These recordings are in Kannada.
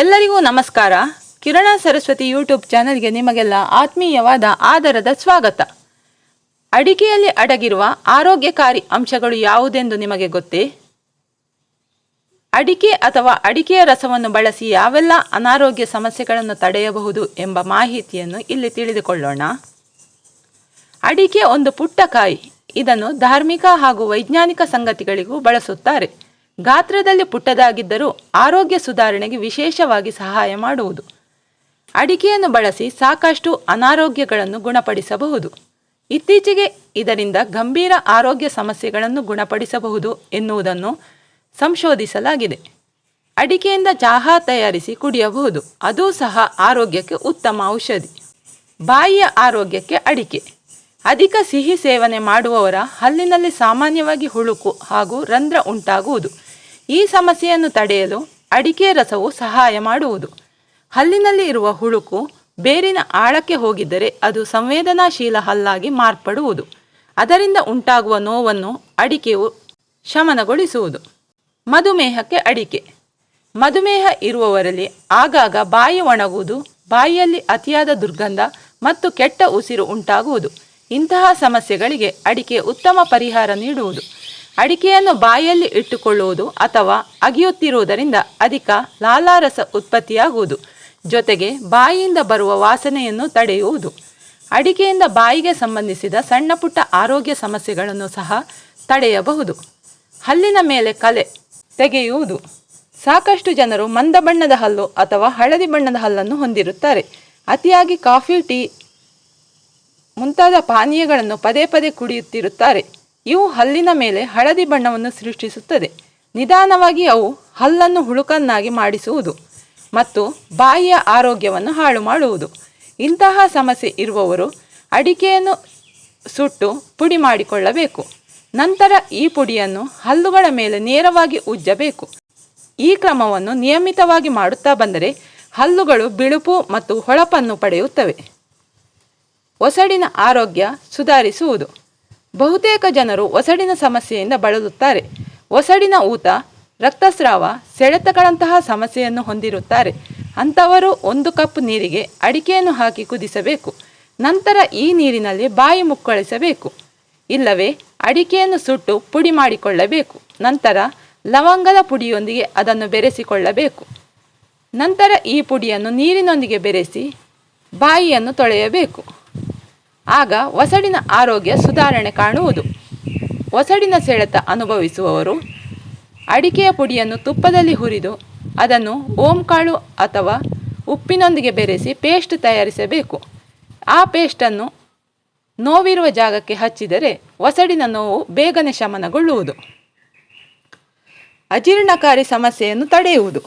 ಎಲ್ಲರಿಗೂ ನಮಸ್ಕಾರ. ಕಿರಣ ಸರಸ್ವತಿ ಯೂಟ್ಯೂಬ್ ಚಾನಲ್ಗೆ ನಿಮಗೆಲ್ಲ ಆತ್ಮೀಯವಾದ ಆದರದ ಸ್ವಾಗತ. ಅಡಿಕೆಯಲ್ಲಿ ಅಡಗಿರುವ ಆರೋಗ್ಯಕಾರಿ ಅಂಶಗಳು ಯಾವುದೆಂದು ನಿಮಗೆ ಗೊತ್ತೇ? ಅಡಿಕೆ ಅಥವಾ ಅಡಿಕೆಯ ರಸವನ್ನು ಬಳಸಿ ಯಾವೆಲ್ಲ ಅನಾರೋಗ್ಯ ಸಮಸ್ಯೆಗಳನ್ನು ತಡೆಯಬಹುದು ಎಂಬ ಮಾಹಿತಿಯನ್ನು ಇಲ್ಲಿ ತಿಳಿದುಕೊಳ್ಳೋಣ. ಅಡಿಕೆ ಒಂದು ಪುಟ್ಟ ಕಾಯಿ. ಇದನ್ನು ಧಾರ್ಮಿಕ ಹಾಗೂ ವೈಜ್ಞಾನಿಕ ಸಂಗತಿಗಳಿಗೂ ಬಳಸುತ್ತಾರೆ. ಗಾತ್ರದಲ್ಲಿ ಪುಟ್ಟದಾಗಿದ್ದರೂ ಆರೋಗ್ಯ ಸುಧಾರಣೆಗೆ ವಿಶೇಷವಾಗಿ ಸಹಾಯ ಮಾಡುವುದು. ಅಡಿಕೆಯನ್ನು ಬಳಸಿ ಸಾಕಷ್ಟು ಅನಾರೋಗ್ಯಗಳನ್ನು ಗುಣಪಡಿಸಬಹುದು. ಇತ್ತೀಚೆಗೆ ಇದರಿಂದ ಗಂಭೀರ ಆರೋಗ್ಯ ಸಮಸ್ಯೆಗಳನ್ನು ಗುಣಪಡಿಸಬಹುದು ಎನ್ನುವುದನ್ನು ಸಂಶೋಧಿಸಲಾಗಿದೆ. ಅಡಿಕೆಯಿಂದ ಚಹಾ ತಯಾರಿಸಿ ಕುಡಿಯಬಹುದು. ಅದೂ ಸಹ ಆರೋಗ್ಯಕ್ಕೆ ಉತ್ತಮ ಔಷಧಿ. ಬಾಯಿಯ ಆರೋಗ್ಯಕ್ಕೆ ಅಡಿಕೆ. ಅಧಿಕ ಸಿಹಿ ಸೇವನೆ ಮಾಡುವವರ ಹಲ್ಲಿನಲ್ಲಿ ಸಾಮಾನ್ಯವಾಗಿ ಹುಳುಕು ಹಾಗೂ ರಂಧ್ರ ಉಂಟಾಗುವುದು. ಈ ಸಮಸ್ಯೆಯನ್ನು ತಡೆಯಲು ಅಡಿಕೆ ರಸವು ಸಹಾಯ ಮಾಡುವುದು. ಹಲ್ಲಿನಲ್ಲಿ ಇರುವ ಹುಳುಕು ಬೇರಿನ ಆಳಕ್ಕೆ ಹೋಗಿದ್ದರೆ ಅದು ಸಂವೇದನಾಶೀಲ ಹಲ್ಲಾಗಿ ಮಾರ್ಪಡುವುದು. ಅದರಿಂದ ಉಂಟಾಗುವ ನೋವನ್ನು ಅಡಿಕೆಯು ಶಮನಗೊಳಿಸುವುದು. ಮಧುಮೇಹಕ್ಕೆ ಅಡಿಕೆ. ಮಧುಮೇಹ ಇರುವವರಲ್ಲಿ ಆಗಾಗ ಬಾಯಿ ಒಣಗುವುದು, ಬಾಯಿಯಲ್ಲಿ ಅತಿಯಾದ ದುರ್ಗಂಧ ಮತ್ತು ಕೆಟ್ಟ ಉಸಿರು ಉಂಟಾಗುವುದು. ಇಂತಹ ಸಮಸ್ಯೆಗಳಿಗೆ ಅಡಿಕೆ ಉತ್ತಮ ಪರಿಹಾರ ನೀಡುವುದು. ಅಡಿಕೆಯನ್ನು ಬಾಯಲ್ಲಿ ಇಟ್ಟುಕೊಳ್ಳುವುದು ಅಥವಾ ಅಗಿಯುತ್ತಿರುವುದರಿಂದ ಅಧಿಕ ಲಾಲಾರಸ ಉತ್ಪತ್ತಿಯಾಗುವುದು. ಜೊತೆಗೆ ಬಾಯಿಯಿಂದ ಬರುವ ವಾಸನೆಯನ್ನು ತಡೆಯುವುದು. ಅಡಿಕೆಯಿಂದ ಬಾಯಿಗೆ ಸಂಬಂಧಿಸಿದ ಸಣ್ಣ ಪುಟ್ಟ ಆರೋಗ್ಯ ಸಮಸ್ಯೆಗಳನ್ನು ಸಹ ತಡೆಯಬಹುದು. ಹಲ್ಲಿನ ಮೇಲೆ ಕಲೆ ತೆಗೆಯುವುದು. ಸಾಕಷ್ಟು ಜನರು ಮಂದ ಬಣ್ಣದ ಹಲ್ಲು ಅಥವಾ ಹಳದಿ ಬಣ್ಣದ ಹಲ್ಲನ್ನು ಹೊಂದಿರುತ್ತಾರೆ. ಅತಿಯಾಗಿ ಕಾಫಿ, ಟೀ ಮುಂತಾದ ಪಾನೀಯಗಳನ್ನು ಪದೇ ಪದೇ ಕುಡಿಯುತ್ತಿರುತ್ತಾರೆ. ಇವು ಹಲ್ಲಿನ ಮೇಲೆ ಹಳದಿ ಬಣ್ಣವನ್ನು ಸೃಷ್ಟಿಸುತ್ತದೆ. ನಿಧಾನವಾಗಿ ಅವು ಹಲ್ಲನ್ನು ಹುಳುಕನ್ನಾಗಿ ಮಾಡಿಸುವುದು ಮತ್ತು ಬಾಯಿಯ ಆರೋಗ್ಯವನ್ನು ಹಾಳು ಮಾಡುವುದು. ಇಂತಹ ಸಮಸ್ಯೆ ಇರುವವರು ಅಡಿಕೆಯನ್ನು ಸುಟ್ಟು ಪುಡಿ ಮಾಡಿಕೊಳ್ಳಬೇಕು. ನಂತರ ಈ ಪುಡಿಯನ್ನು ಹಲ್ಲುಗಳ ಮೇಲೆ ನೇರವಾಗಿ ಉಜ್ಜಬೇಕು. ಈ ಕ್ರಮವನ್ನು ನಿಯಮಿತವಾಗಿ ಮಾಡುತ್ತಾ ಬಂದರೆ ಹಲ್ಲುಗಳು ಬಿಳುಪು ಮತ್ತು ಹೊಳಪನ್ನು ಪಡೆಯುತ್ತವೆ. ಒಸಡಿನ ಆರೋಗ್ಯ ಸುಧಾರಿಸುವುದು. ಬಹುತೇಕ ಜನರು ಒಸಡಿನ ಸಮಸ್ಯೆಯಿಂದ ಬಳಲುತ್ತಾರೆ. ಒಸಡಿನ ಊತ, ರಕ್ತಸ್ರಾವ, ಸೆಳೆತಗಳಂತಹ ಸಮಸ್ಯೆಯನ್ನು ಹೊಂದಿರುತ್ತಾರೆ. ಅಂಥವರು ಒಂದು ಕಪ್ ನೀರಿಗೆ ಅಡಿಕೆಯನ್ನು ಹಾಕಿ ಕುದಿಸಬೇಕು. ನಂತರ ಈ ನೀರಿನಲ್ಲಿ ಬಾಯಿ ಮುಕ್ಕಳಿಸಬೇಕು. ಇಲ್ಲವೇ, ಅಡಿಕೆಯನ್ನು ಸುಟ್ಟು ಪುಡಿ ಮಾಡಿಕೊಳ್ಳಬೇಕು. ನಂತರ ಲವಂಗದ ಪುಡಿಯೊಂದಿಗೆ ಅದನ್ನು ಬೆರೆಸಿಕೊಳ್ಳಬೇಕು. ನಂತರ ಈ ಪುಡಿಯನ್ನು ನೀರಿನೊಂದಿಗೆ ಬೆರೆಸಿ ಬಾಯಿಯನ್ನು ತೊಳೆಯಬೇಕು. ಆಗ ಒಸಡಿನ ಆರೋಗ್ಯ ಸುಧಾರಣೆ ಕಾಣುವುದು. ಒಸಡಿನ ಸೆಳೆತ ಅನುಭವಿಸುವವರು ಅಡಿಕೆಯ ಪುಡಿಯನ್ನು ತುಪ್ಪದಲ್ಲಿ ಹುರಿದು ಅದನ್ನು ಓಂಕಾಳು ಅಥವಾ ಉಪ್ಪಿನೊಂದಿಗೆ ಬೆರೆಸಿ ಪೇಸ್ಟ್ ತಯಾರಿಸಬೇಕು. ಆ ಪೇಸ್ಟನ್ನು ನೋವಿರುವ ಜಾಗಕ್ಕೆ ಹಚ್ಚಿದರೆ ಒಸಡಿನ ನೋವು ಬೇಗನೆ ಶಮನಗೊಳ್ಳುವುದು. ಅಜೀರ್ಣಕಾರಿ ಸಮಸ್ಯೆಯನ್ನು ತಡೆಯುವುದು.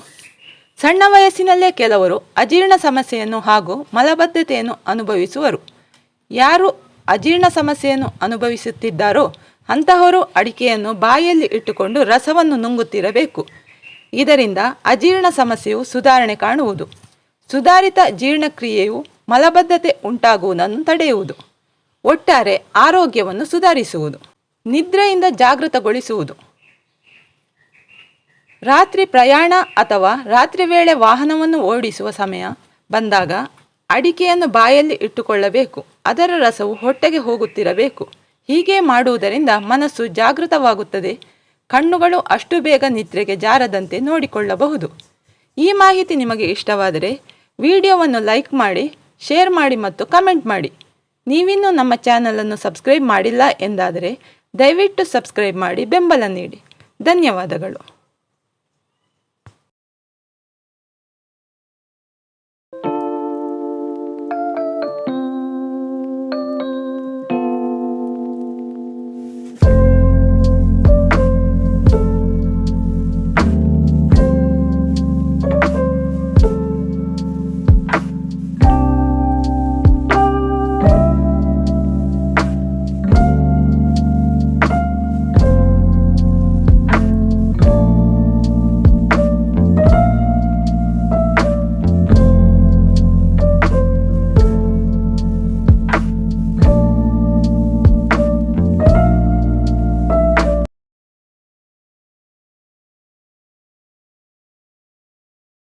ಸಣ್ಣ ವಯಸ್ಸಿನಲ್ಲೇ ಕೆಲವರು ಅಜೀರ್ಣ ಸಮಸ್ಯೆಯನ್ನು ಹಾಗೂ ಮಲಬದ್ಧತೆಯನ್ನು ಅನುಭವಿಸುವರು. ಯಾರು ಅಜೀರ್ಣ ಸಮಸ್ಯೆಯನ್ನು ಅನುಭವಿಸುತ್ತಿದ್ದಾರೋ ಅಂತಹವರು ಅಡಿಕೆಯನ್ನು ಬಾಯಲ್ಲಿ ಇಟ್ಟುಕೊಂಡು ರಸವನ್ನು ನುಂಗುತ್ತಿರಬೇಕು. ಇದರಿಂದ ಅಜೀರ್ಣ ಸಮಸ್ಯೆಯು ಸುಧಾರಣೆ ಕಾಣುವುದು. ಸುಧಾರಿತ ಜೀರ್ಣಕ್ರಿಯೆಯು ಮಲಬದ್ಧತೆ ಉಂಟಾಗುವುದನ್ನು ತಡೆಯುವುದು. ಒಟ್ಟಾರೆ ಆರೋಗ್ಯವನ್ನು ಸುಧಾರಿಸುವುದು. ನಿದ್ರೆಯಿಂದ ಜಾಗೃತಗೊಳಿಸುವುದು. ರಾತ್ರಿ ಪ್ರಯಾಣ ಅಥವಾ ರಾತ್ರಿ ವೇಳೆ ವಾಹನವನ್ನು ಓಡಿಸುವ ಸಮಯ ಬಂದಾಗ ಅಡಿಕೆಯನ್ನು ಬಾಯಲ್ಲಿ ಇಟ್ಟುಕೊಳ್ಳಬೇಕು. ಅದರ ರಸವು ಹೊಟ್ಟೆಗೆ ಹೋಗುತ್ತಿರಬೇಕು. ಹೀಗೆ ಮಾಡುವುದರಿಂದ ಮನಸ್ಸು ಜಾಗೃತವಾಗುತ್ತದೆ. ಕಣ್ಣುಗಳು ಅಷ್ಟು ಬೇಗ ನಿದ್ರೆಗೆ ಜಾರದಂತೆ ನೋಡಿಕೊಳ್ಳಬಹುದು. ಈ ಮಾಹಿತಿ ನಿಮಗೆ ಇಷ್ಟವಾದರೆ ವಿಡಿಯೋವನ್ನು ಲೈಕ್ ಮಾಡಿ, ಶೇರ್ ಮಾಡಿ ಮತ್ತು ಕಮೆಂಟ್ ಮಾಡಿ. ನೀವಿನ್ನೂ ನಮ್ಮ ಚಾನಲನ್ನು ಸಬ್ಸ್ಕ್ರೈಬ್ ಮಾಡಿಲ್ಲ ಎಂದಾದರೆ ದಯವಿಟ್ಟು ಸಬ್ಸ್ಕ್ರೈಬ್ ಮಾಡಿ, ಬೆಂಬಲ ನೀಡಿ. ಧನ್ಯವಾದಗಳು.